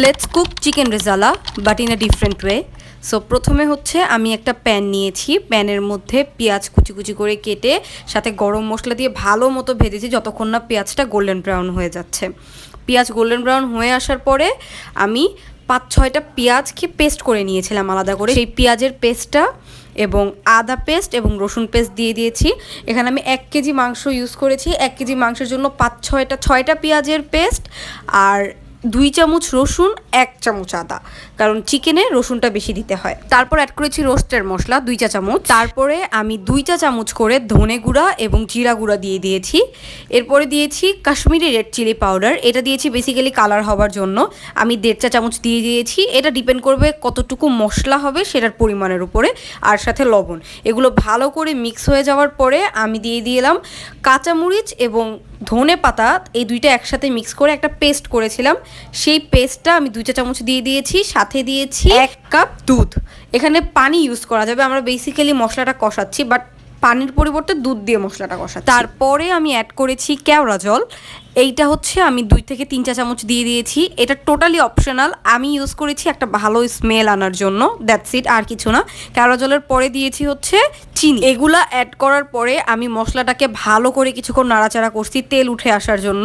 Let's cook chicken rezala but in a different way so প্রথমে হচ্ছে আমি একটা প্যান নিয়েছি। প্যানের মধ্যে পেঁয়াজ কুচি কুচি করে কেটে, সাথে গরম মশলা দিয়ে ভালো মতো ভেজেছি, যতক্ষণ না পেঁয়াজটা গোল্ডেন ব্রাউন হয়ে যাচ্ছে। পেঁয়াজ গোল্ডেন ব্রাউন হয়ে আসার পরে আমি পাঁচ ছয়টা পেঁয়াজকে পেস্ট করে নিয়েছিলাম আলাদা করে। সেই পেঁয়াজের পেস্টটা এবং আদা পেস্ট এবং রসুন পেস্ট দিয়ে দিয়েছি। এখানে আমি এক কেজি মাংস ইউজ করেছি। এক কেজি মাংসের জন্য পাঁচ ছয়টা ছয়টা পেঁয়াজের পেস্ট আর দুই চামচ রসুন এক চামচ আদা। কারণ চিকেনে রসুনটা বেশি দিতে হয়। তারপর অ্যাড করেছি রোস্টের মশলা দুই চা চামচ। তারপরে আমি দুই চা চামচ করে ধনে গুঁড়া এবং জিরা গুঁড়া দিয়ে দিয়েছি। এরপরে দিয়েছি কাশ্মীরি রেড চিলি পাউডার এটা দিয়েছি বেসিক্যালি কালার হওয়ার জন্য। আমি দেড় চা চামচ দিয়ে দিয়েছি। এটা ডিপেন্ড করবে কতটুকু মশলা হবে সেটার পরিমাণের উপরে আর সাথে লবণ। এগুলো ভালো করে মিক্স হয়ে যাওয়ার পরে আমি দিয়ে দিলাম কাঁচামরিচ এবং ধনে পাতা এই দুইটা একসাথে মিক্স করে একটা পেস্ট করেছিলাম। সেই পেস্টটা আমি দুই চা চামচ দিয়ে দিয়েছি সাথে দিয়েছি এক কাপ দুধ। এখানে পানি ইউজ করা যাবে আমরা বেসিক্যালি মশলাটা কষাচ্ছি বাট পানির পরিবর্তে দুধ দিয়ে মশলাটা কষা তারপরে আমি অ্যাড করেছি কেওড়া জল। এইটা হচ্ছে আমি দুই থেকে তিন চা চামচ দিয়ে দিয়েছি। এটা টোটালি অপশনাল আমি ইউজ করেছি একটা ভালো স্মেল আনার জন্য। দ্যাটস ইট আর কিছু না। কেওড়া জলের পরে দিয়েছি হচ্ছে চিনি। এগুলা অ্যাড করার পরে আমি মশলাটাকে ভালো করে কিছুক্ষণ নাড়াচাড়া করছি তেল উঠে আসার জন্য।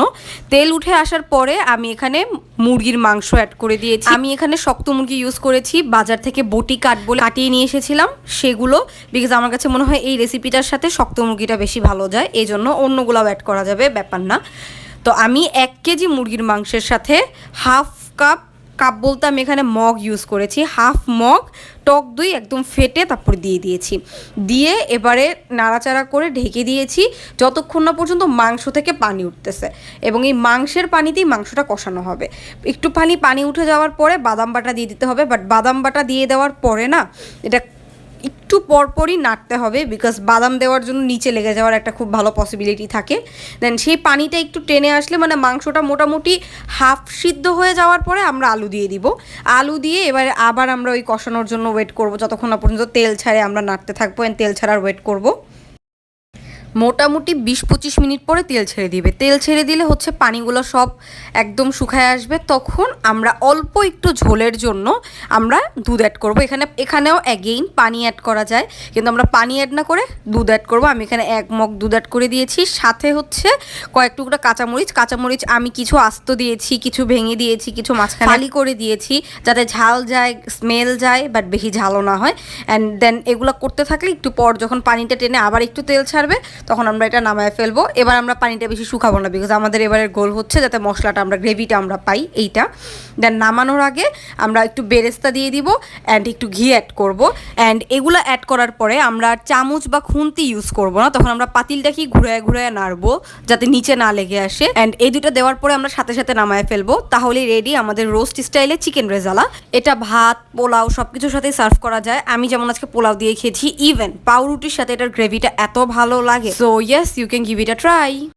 তেল উঠে আসার পরে আমি এখানে মুরগির মাংস অ্যাড করে দিয়েছি। আমি এখানে শক্ত মুরগি ইউজ করেছি। বাজার থেকে বটি কাট বলে কাটিয়ে নিয়ে এসেছিলাম। সেগুলো বিকজ আমার কাছে মনে হয় এই রেসিপিটার সাথে শক্ত মুরগিটা বেশি ভালো যায়। এই জন্য অন্যগুলাও অ্যাড করা যাবে, ব্যাপার না। তো আমি এক কেজি মুরগির মাংসের সাথে হাফ কাপ কাপ বলতে আমি এখানে মগ ইউজ করেছি। হাফ মগ, টক দই একদম ফেটে তারপর দিয়ে দিয়েছি। দিয়ে এবারে নাড়াচাড়া করে ঢেকে দিয়েছি। যতক্ষণ না পর্যন্ত মাংস থেকে পানি উঠতেছে এবং এই মাংসের পানিতেই মাংসটা কষানো হবে। একটু পানি পানি উঠে যাওয়ার পরে বাদাম বাটা দিয়ে দিতে হবে। বাট বাদাম বাটা দিয়ে দেওয়ার পরে না, এটা একটু পরপরই নাড়তে হবে বিকজ বাদাম দেওয়ার জন্য নিচে লেগে যাওয়ার একটা খুব ভালো পসিবিলিটি থাকে। দেন সেই পানিটা একটু টেনে আসলে মানে মাংসটা মোটামুটি হাফ সিদ্ধ হয়ে যাওয়ার পরে আমরা আলু দিয়ে দিব। আলু দিয়ে এবারে আবার আমরা ওই কষানোর জন্য ওয়েট করব। যতক্ষণ না পর্যন্ত তেল ছাড়ে আমরা নাড়তে থাকব তেল ছাড়ার ওয়েট করব। মোটামুটি বিশ পঁচিশ মিনিট পরে তেল ছেড়ে দিবে। তেল ছেড়ে দিলে হচ্ছে পানিগুলো সব একদম শুকায় আসবে। তখন আমরা অল্প একটু ঝোলের জন্য আমরা দুধ অ্যাড করব। এখানে, এখানেও অ্যাগেইন পানি অ্যাড করা যায়। কিন্তু আমরা পানি অ্যাড না করে দুধ অ্যাড করব। আমি এখানে এক মগ দুধ অ্যাড করে দিয়েছি। সাথে হচ্ছে কয়েক টুকরা কাঁচামরিচ। কাঁচামরিচ আমি কিছু আস্ত দিয়েছি, কিছু ভেঙে দিয়েছি, কিছু মাঝখানে ফালি করে দিয়েছি যাতে ঝাল যায় স্মেল যায় বাট বেশি ঝালও না হয়। অ্যান্ড দেন এগুলো করতে থাকলে একটু পর যখন পানিটা টেনে আবার একটু তেল ছাড়বে তখন আমরা এটা নামায় ফেলব। এবার আমরা পানিটা বেশি শুকাবো না বিকজ আমাদের এবারের গোল হচ্ছে যাতে মশলাটা আমরা গ্রেভিটা আমরা পাই এইটা। দেন নামানোর আগে আমরা একটু বেরেস্তা দিয়ে দিব অ্যান্ড একটু ঘি অ্যাড করব। অ্যান্ড এগুলো অ্যাড করার পরে আমরা চামচ বা খুন্তি ইউজ করব না। তখন আমরা পাতিলটাকে ঘুরায় ঘুরায় নাড়বো যাতে নিচে না লেগে আসে। অ্যান্ড এই দুটো দেওয়ার পরে আমরা সাথে সাথে নামায় ফেলব। তাহলেই রেডি আমাদের রোস্ট স্টাইলে চিকেন রেজালা এটা ভাত, পোলাও সব কিছুর সাথেই সার্ভ করা যায়। আমি যেমন আজকে পোলাও দিয়ে খেয়েছি ইভেন পাউরুটির সাথে এটার গ্রেভিটা এত ভালো লাগে। So yes, you can give it a try.